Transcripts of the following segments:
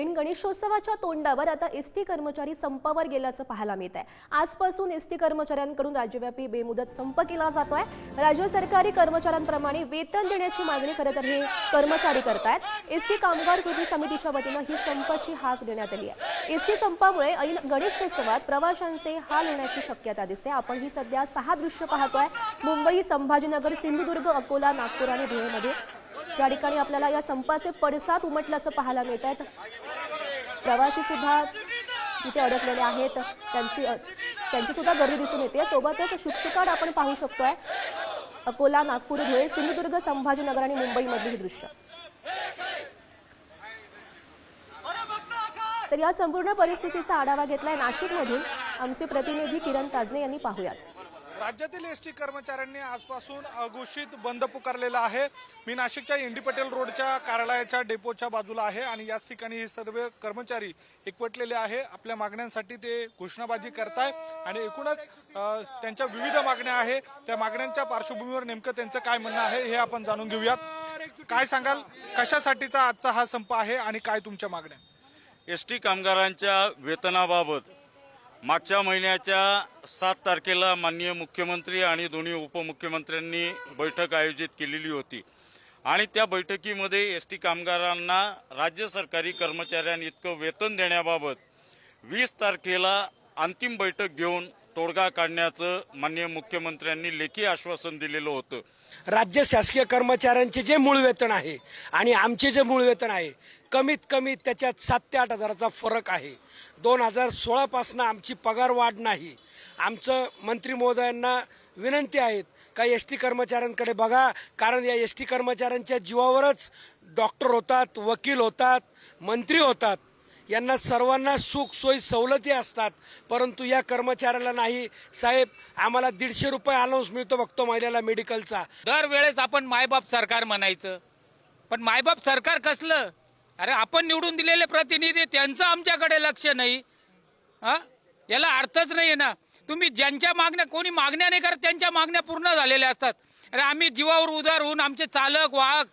ऐन गणेशोत्सवाच्या तोंडावर आता एस टी कर्मचारी संपावर गेल्याचं पाहायला मिळत आहे. आजपासून एस टी कर्मचाऱ्यांकडून राज्यव्यापी बेमुदत संप केला जातोय. राज्य सरकारी कर्मचाऱ्यांप्रमाणे वेतन देण्याची मागणी खरं तर हे कर्मचारी करतायत. एस टी कामगार कृती समितीच्या वतीनं ही संपाची हाक देण्यात आली आहे. एस टी संपामुळे ऐन गणेशोत्सवात प्रवाशांचे हाल होण्याची शक्यता दिसते. आपण ही सध्या सहा दृश्य पाहतोय. मुंबई संभाजीनगर सिंधुदुर्ग अकोला नागपूर आणि धुळेमध्ये ज्या ठिकाणी आपल्याला या संपाचे पडसाद उमटल्याचं पाहायला मिळत आहेत प्रवासी सुद्धा तिथे अडकलेले आहेत. त्यांची त्यांची सुद्धा गर्दी दिसून येते. सोबतच शिक्षकाड आपण पाहू शकतोय. अकोला नागपूर धुळे सिंधुदुर्ग संभाजीनगर आणि मुंबईमधली ही दृश्य. तर या संपूर्ण परिस्थितीचा आढावा घेतलाय नाशिकमधून. आमचे प्रतिनिधी किरण ताजने यांनी पाहूयात. राज्यातील एस टी कर्मचाऱ्यांनी आजपासून अघोषित बंद पुकारलेला आहे. मी नाशिकच्या इंडी पटेल रोडच्या कार्यालयाच्या डेपोच्या बाजूला आहे आणि याच ठिकाणी हे सर्व कर्मचारी एकवटलेले आहे. आपल्या मागण्यांसाठी ते घोषणाबाजी करताय आणि एकूणच त्यांच्या विविध मागण्या आहे. त्या मागण्यांच्या पार्श्वभूमीवर नेमकं त्यांचं काय म्हणणं आहे हे आपण जाणून घेऊयात. काय सांगाल? कशासाठीचा आजचा हा संप आहे आणि काय तुमच्या मागण्या? एस टी कामगारांच्या वेतनाबाबत मागच्या महिन्याच्या सात तारखेला माननीय मुख्यमंत्री आणि दोन्ही उपमुख्यमंत्र्यांनी बैठक आयोजित केलेली होती. आणि त्या बैठकीमध्ये एस टी कामगारांना राज्य सरकारी कर्मचाऱ्यांइतकं वेतन देण्याबाबत वीस तारखेला अंतिम बैठक घेऊन तोडगा काढण्याचं माननीय मुख्यमंत्र्यांनी लेखी आश्वासन दिलेलं होतं. राज्य शासकीय कर्मचाऱ्यांचे जे मूळ वेतन आहे आणि आमचे जे मूळ वेतन आहे कमीत कमी त्याच्यात सात ते आठ हजाराचा फरक आहे. दोन हजार सोळापासनं आमची पगार वाढ नाही. आमचं मंत्री महोदयांना विनंती आहेत का एस टी कर्मचाऱ्यांकडे बघा कारण या एस टी कर्मचाऱ्यांच्या जीवावरच डॉक्टर होतात वकील होतात मंत्री होतात. यांना सर्वांना सुख सोयी सवलती असतात. परंतु या कर्मचाऱ्याला नाही. साहेब आम्हाला दीडशे रुपये अलाउन्स मिळतो बघतो महिलेला मेडिकलचा दरवेळेस आपण मायबाप सरकार म्हणायचं. पण मायबाप सरकार कसलं? अरे आपण निवडून दिलेले प्रतिनिधी त्यांचं आमच्याकडे लक्ष नाही. हा? याला अर्थच नाही ना. तुम्ही ज्यांच्या मागण्या कोणी मागण्या नाही करत त्यांच्या मागण्या पूर्ण झालेल्या असतात. अरे आम्ही जीवावर उदार होऊन आमचे चालक वाहक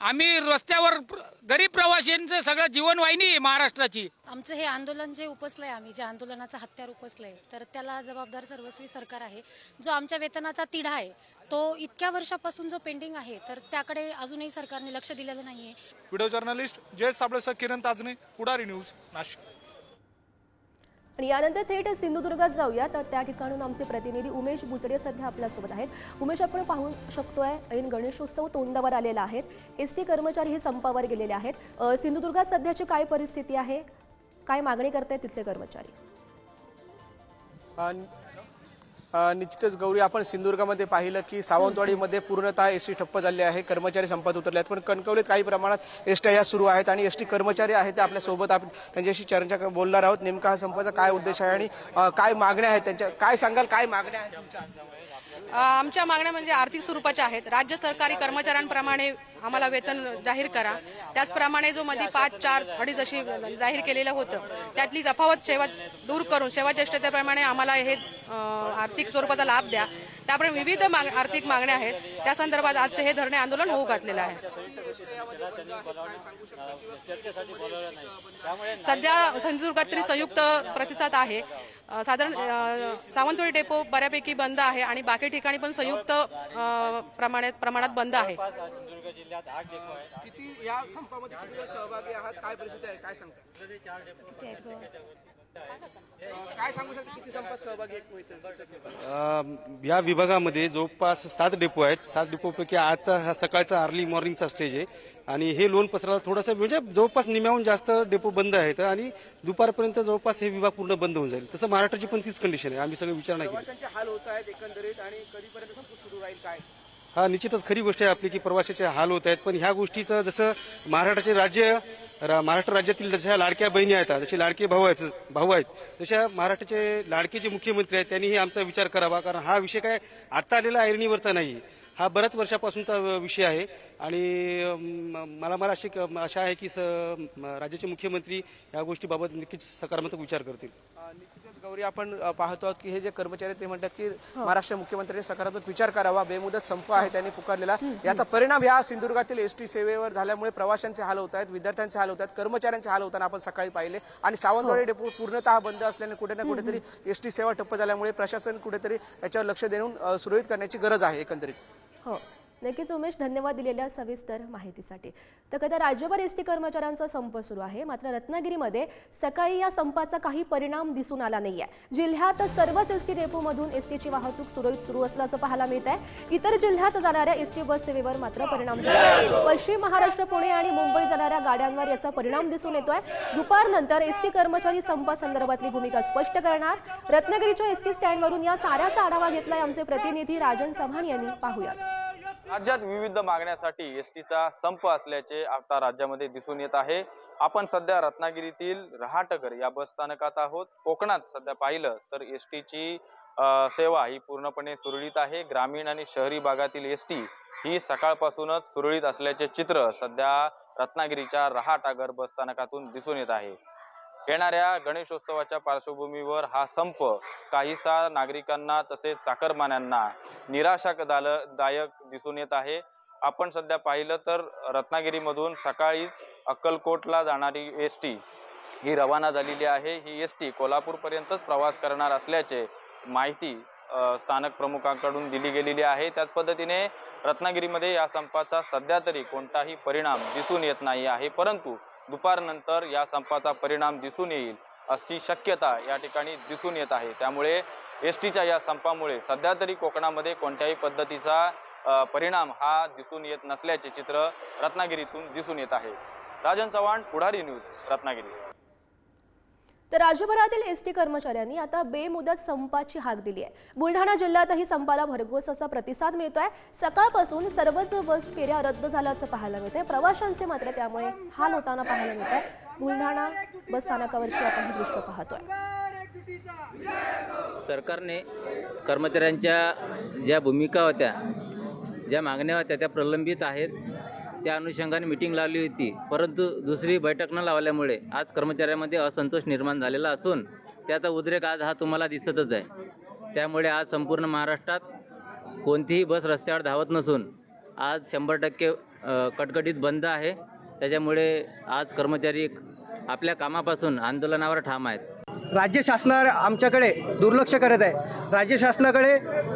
आम्ही रस्त्यावर प्र- गरीब प्रवाशांचं सगळं जीवनवाहिनी आहे महाराष्ट्राची. आमचं हे आंदोलन जे उपसलंय आम्ही जे आंदोलनाचं हत्यार उपसलंय तर त्याला जबाबदार सर्वस्वी सरकार आहे. जो आमच्या वेतनाचा तिढा आहे तो इतक्या वर्षापासून जो पेंडिंग आहे तर त्याकडे अजूनही सरकारने लक्ष दिलेलं नाहीये. व्हिडिओ जर्नलिस्ट जय साबळेसह किरण ताजने पुढारी न्यूज नाशिक. आणि यानंतर थेट सिंधुदुर्गात जाऊया. तर त्या ठिकाणून आमचे प्रतिनिधी उमेश बुचडे सध्या आपल्यासोबत आहेत. उमेश आपण पाहू शकतोय ऐन गणेशोत्सव तोंडावर आलेला आहेत एस टी कर्मचारी हे संपावर गेलेले आहेत. सिंधुदुर्गात सध्याची काय परिस्थिती आहे? काय मागणी करतायत तिथले कर्मचारी? निश्चितच गौरी आपण सिंधुदुर्गामध्ये पाहिलं की सावंतवाडीमध्ये पूर्णतः एस टी ठप्प झाले आहे कर्मचारी संपात उतरले आहेत पण कणकवलीत काही प्रमाणात एस ह्या सुरू आहेत आणि एस टी कर्मचारी आहेत ते आपल्यासोबत आपण त्यांच्याशी चर्चा बोलणार आहोत. नेमका हा संपाचा काय उद्देश आहे आणि काय मागण्या आहेत त्यांच्या? काय सांगाल? काय मागण्या आहेत आमच्या मागण्या म्हणजे आर्थिक स्वरूपाच्या आहेत. राज्य सरकारी कर्मचाऱ्यांप्रमाणे आम्हाला वेतन जाहीर करा. त्याचप्रमाणे जो मध्ये पाच चार अडीच अशी जाहीर केलेलं होतं त्यातली तफावत सेवा दूर करून सेवा ज्येष्ठतेप्रमाणे आम्हाला हे आर्थिक स्वरूपाचा लाभ द्या. त्याप्रमाणे विविध माग आर्थिक मागण्या आहेत. त्या संदर्भात आजचे हे धरणे आंदोलन होऊ घातलेलं आहे. सध्या सिंधुदुर्गात तरी संयुक्त प्रतिसाद आहे. साधारण सावंतवाडी डेपो बऱ्यापैकी बंद आहे आणि बाकी ठिकाणी पण संयुक्त प्रमाणात प्रमाणात बंद आहे. किती या संपामध्ये किती लोक सहभागी आहात? काय परिस्थिती आहे? काय सांगता? काय सांगू शकता? किती संपात सहभागी आहेत अ, या विभागामध्ये जवळपास सात डेपो आहेत. सात डेपोपैकी आजचा हा सकाळचा अर्ली मॉर्निंगचा स्टेज आहे. आणि हे लोन पसरायला थोडंसं म्हणजे जवळपास निम्याहून जास्त डेपो बंद आहेत. आणि दुपारपर्यंत जवळपास हे विभाग पूर्ण बंद होऊन जाईल. तसं महाराष्ट्राची पण तीच कंडिशन आहे. आम्ही सगळं विचार नाही केली. प्रवाशांचे हाल होत आहेत एकंदरीत. आणि कधीपर्यंत संप सुरू राहील काय? हा निश्चितच खरी गोष्ट आहे आपली की प्रवाशाचे हाल होत आहेत. पण ह्या गोष्टीचं जसं महाराष्ट्राचे राज्य रा- महाराष्ट्र राज्यातील जशा लाडक्या बहिणी आहेत जसे लाडके भाऊ आहेत भाऊ आहेत तशा महाराष्ट्राचे लाडके जे मुख्यमंत्री आहेत त्यांनीही आमचा विचार करावा. कारण हा विषय काय आत्ता आलेला ऐरणीवरचा नाही. हा बऱ्याच वर्षापासूनचा विषय आहे. आणि मला मला अशी क- आशा आहे की स राज्याचे मुख्यमंत्री या गोष्टीबाबत नक्कीच सकारात्मक विचार करतील. निश्चितच गौरी आपण पाहतो आहोत की हे जे कर्मचारी ते म्हणतात की महाराष्ट्र मुख्यमंत्र्यांनी सकारात्मक विचार करावा बेमुदत संप आहे त्यांनी पुकारलेला. याचा परिणाम या सिंधुदुर्गातील एस टी सेवेवर झाल्यामुळे प्रवाशांचे हाल होत आहेत विद्यार्थ्यांचे हाल होत आहेत कर्मचाऱ्यांचे हाल होताना आपण सकाळी पाहिले. आणि सावंतवाडी डेपो पूर्णतः बंद असल्याने कुठे ना कुठेतरी एस टी सेवा ठप्प झाल्यामुळे प्रशासन कुठेतरी याच्यावर लक्ष देऊन सुरळीत करण्याची गरज आहे एकंदरीत. हो. नक्कीच उमेश धन्यवाद दिलेल्या सविस्तर माहितीसाठी. तर कदा राज्यभर एस टी कर्मचाऱ्यांचा संप सुरू आहे. मात्र रत्नागिरीमध्ये सकाळी या संपाचा काही परिणाम दिसून आला नाहीये. जिल्ह्यात सर्वच एस टी डेपोमधून एस टीची वाहतूक सुरळीत सुरू असल्याचं पाहायला मिळत आहे इतर जिल्ह्यात जाणाऱ्या एस टी बस सेवेवर मात्र परिणाम झाला पश्चिम महाराष्ट्र पुणे आणि मुंबई जाणाऱ्या गाड्यांवर याचा परिणाम दिसून येतोय. दुपारनंतर एस टी कर्मचारी संपासंदर्भातली भूमिका स्पष्ट करणार. रत्नागिरीच्या एस टी स्टँडवरून या साऱ्याचा आढावा घेतलाय आमचे प्रतिनिधी राजन चव्हाण यांनी. पाहूयात. राज्यात विविध मागण्यासाठी एस टीचा संप असल्याचे आता राज्यामध्ये दिसून येत आहे. आपण सध्या रत्नागिरीतील रहाटकर या बस स्थानकात आहोत. कोकणात सध्या पाहिलं तर एस टीची सेवा ही पूर्णपणे सुरळीत आहे. ग्रामीण आणि शहरी भागातील एस टी ही सकाळपासूनच सुरळीत असल्याचे चित्र सध्या रत्नागिरीच्या रहाटागर बस स्थानकातून दिसून येत आहे. येणाऱ्या गणेशोत्सवाच्या पार्श्वभूमीवर हा संप काहीसा नागरिकांना तसेच चाकरमान्यांना निराशादायक दिसून येत आहे. आपण सध्या पाहिलं तर रत्नागिरीमधून सकाळीच अक्कलकोटला जाणारी एस टी ही रवाना झालेली आहे. ही एस टी कोल्हापूरपर्यंतच प्रवास करणार असल्याचे माहिती स्थानक प्रमुखांकडून दिली गेलेली आहे. त्याच पद्धतीने रत्नागिरीमध्ये या संपाचा सध्या तरी कोणताही परिणाम दिसून येत नाही आहे. परंतु दुपारनंतर या संपाचा परिणाम दिसून येईल अशी शक्यता या ठिकाणी दिसून येत आहे. त्यामुळे एस टीच्या या संपामुळे सध्या तरी कोकणामध्ये कोणत्याही पद्धतीचा परिणाम हा दिसून येत नसल्याचे चित्र रत्नागिरीतून दिसून येत आहे. राजन चव्हाण पुढारी न्यूज रत्नागिरी. तर राज्यभरातील एस टी कर्मचाऱ्यांनी आता बेमुदत संपाची हाक दिली आहे. बुलढाणा जिल्ह्यातही संपाला भरघोस असा प्रतिसाद मिळतोय. सकाळपासून सर्वच बस फेऱ्या रद्द झाल्याचं पाहायला मिळतंय. प्रवाशांचे मात्र त्यामुळे हाल होताना पाहायला मिळत आहे बुलढाणा बस स्थानकावरची आपण हे दृश्य पाहतोय. सरकारने कर्मचाऱ्यांच्या ज्या भूमिका होत्या ज्या मागण्या होत्या त्या प्रलंबित आहेत. त्या अनुषंगाने मिटिंग लावली होती. परंतु दुसरी बैठक न लावल्यामुळे आज कर्मचाऱ्यांमध्ये असंतोष निर्माण झालेला असून त्याचा उद्रेक आज हा तुम्हाला दिसतच आहे. त्यामुळे आज संपूर्ण महाराष्ट्रात कोणतीही बस रस्त्यावर धावत नसून आज शंभर टक्के कटकटीत बंद आहे. त्याच्यामुळे आज कर्मचारी आपल्या कामापासून आंदोलनावर ठाम आहेत. राज्य शासनावर आमच्याकडे दुर्लक्ष करत आहे. राज्य शासनाकडे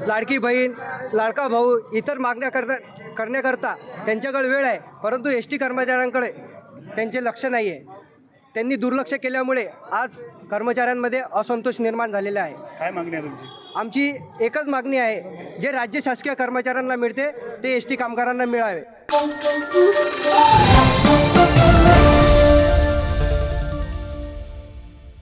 लाडकी बहीण लाडका भाऊ इतर मागण्या करता करण्याकरता त्यांच्याकडे वेळ आहे परंतु एस टी कर्मचाऱ्यांकडे त्यांचे लक्ष नाही आहे. त्यांनी दुर्लक्ष केल्यामुळे आज कर्मचाऱ्यांमध्ये असंतोष निर्माण झालेला आहे. काय मागणी आहे तुमची? आमची एकच मागणी आहे जे राज्य शासकीय कर्मचाऱ्यांना मिळते ते एस टी कामगारांना मिळावे.